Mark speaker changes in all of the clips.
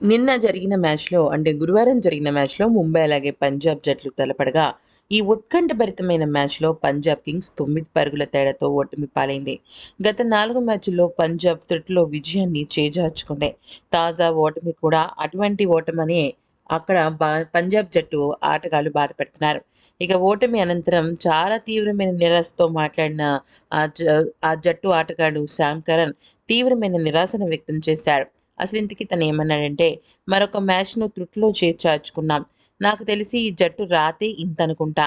Speaker 1: నిన్న జరిగిన మ్యాచ్‌లో అంటే గురువారం జరిగిన మ్యాచ్‌లో ముంబై అలాగే పంజాబ్ జట్లు తలపడగా, ఈ ఉత్కంఠభరితమైన మ్యాచ్‌లో పంజాబ్ కింగ్స్ తొమ్మిది పరుగుల తేడాతో ఓటమి పాలైంది. గత నాలుగు మ్యాచ్‌ల్లో పంజాబ్ త్రుటిలో విజయాన్ని చేజార్చుకుంది. తాజా ఓటమి కూడా అటువంటి ఓటమని అక్కడ బా పంజాబ్ జట్టు ఆటగాళ్ళు బాధపడుతున్నారు. ఇక ఓటమి అనంతరం చాలా తీవ్రమైన నిరాశతో మాట్లాడిన ఆ జ ఆ జట్టు ఆటగాడు శామ్ తీవ్రమైన నిరాశను వ్యక్తం చేశాడు. అసలు ఇంటికి తను ఏమన్నాడంటే మరొక మ్యాచ్‌ను త్రుట్లో చేర్చార్చుకున్నాం నాకు తెలిసి ఈ జట్టు రాతే ఇంతనుకుంటా.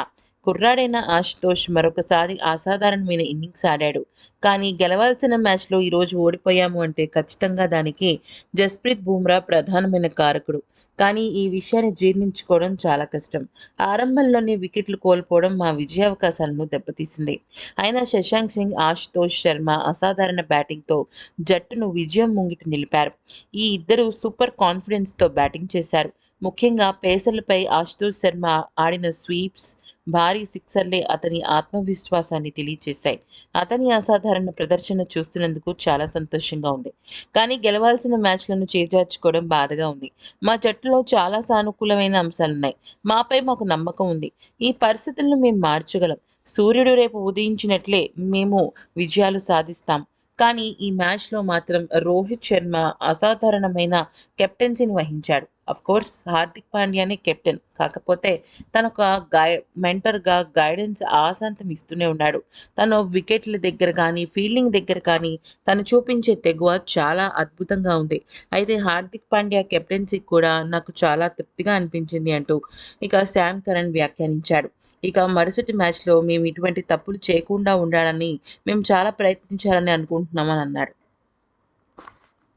Speaker 1: కుర్రాడైన ఆశుతోష్ మరొకసారి అసాధారణమైన ఇన్నింగ్స్ ఆడాడు. కానీ గెలవాల్సిన మ్యాచ్‌లో ఈరోజు ఓడిపోయాము అంటే ఖచ్చితంగా దానికి జస్ప్రీత్ బుమ్రా ప్రధానమైన కారకుడు. కానీ ఈ విషయాన్ని జీర్ణించుకోవడం చాలా కష్టం. ఆరంభంలోనే వికెట్లు కోల్పోవడం మా విజయావకాశాలను దెబ్బతీసింది. అయినా శశాంక్ సింగ్, ఆశుతోష్ శర్మ అసాధారణ బ్యాటింగ్‌తో జట్టును విజయం ముంగిట నిలిపారు. ఈ ఇద్దరూ సూపర్ కాన్ఫిడెన్స్‌తో బ్యాటింగ్ చేశారు. ముఖ్యంగా పేసర్లపై ఆశుతోష్ శర్మ ఆడిన స్వీప్స్, భారీ సిక్సర్లే అతని ఆత్మవిశ్వాసాన్ని తెలియచేశాయి. అతని అసాధారణ ప్రదర్శన చూస్తున్నందుకు చాలా సంతోషంగా ఉంది. కానీ గెలవాల్సిన మ్యాచ్‌లను చేజార్చుకోవడం బాధగా ఉంది. మా జట్టులో చాలా సానుకూలమైన అంశాలున్నాయి. మాపై మాకు నమ్మకం ఉంది. ఈ పరిస్థితులను మేము మార్చగలం. సూర్యుడు రేపు ఉదయించినట్లే మేము విజయాలు సాధిస్తాం. కానీ ఈ మ్యాచ్‌లో మాత్రం రోహిత్ శర్మ అసాధారణమైన కెప్టెన్సీని వహించాడు. అఫ్‌కోర్స్ హార్దిక్ పాండ్యానే కెప్టెన్. కాకపోతే తనొక గై మెంటర్‌గా గైడెన్స్ ఆశాంతం ఇస్తూనే ఉన్నాడు. తను వికెట్ల దగ్గర కానీ, ఫీల్డింగ్ దగ్గర కానీ తను చూపించే తెగువ చాలా అద్భుతంగా ఉంది. అయితే హార్దిక్ పాండ్యా కెప్టెన్సీ కూడా నాకు చాలా తృప్తిగా అనిపించింది అంటూ ఇక శామ్ కరణ్ వ్యాఖ్యానించాడు. ఇక మరుసటి మ్యాచ్‌లో మేము ఇటువంటి తప్పులు చేయకుండా ఉండాలని మేము చాలా ప్రయత్నించాలని అనుకుంటున్నామని అన్నాడు.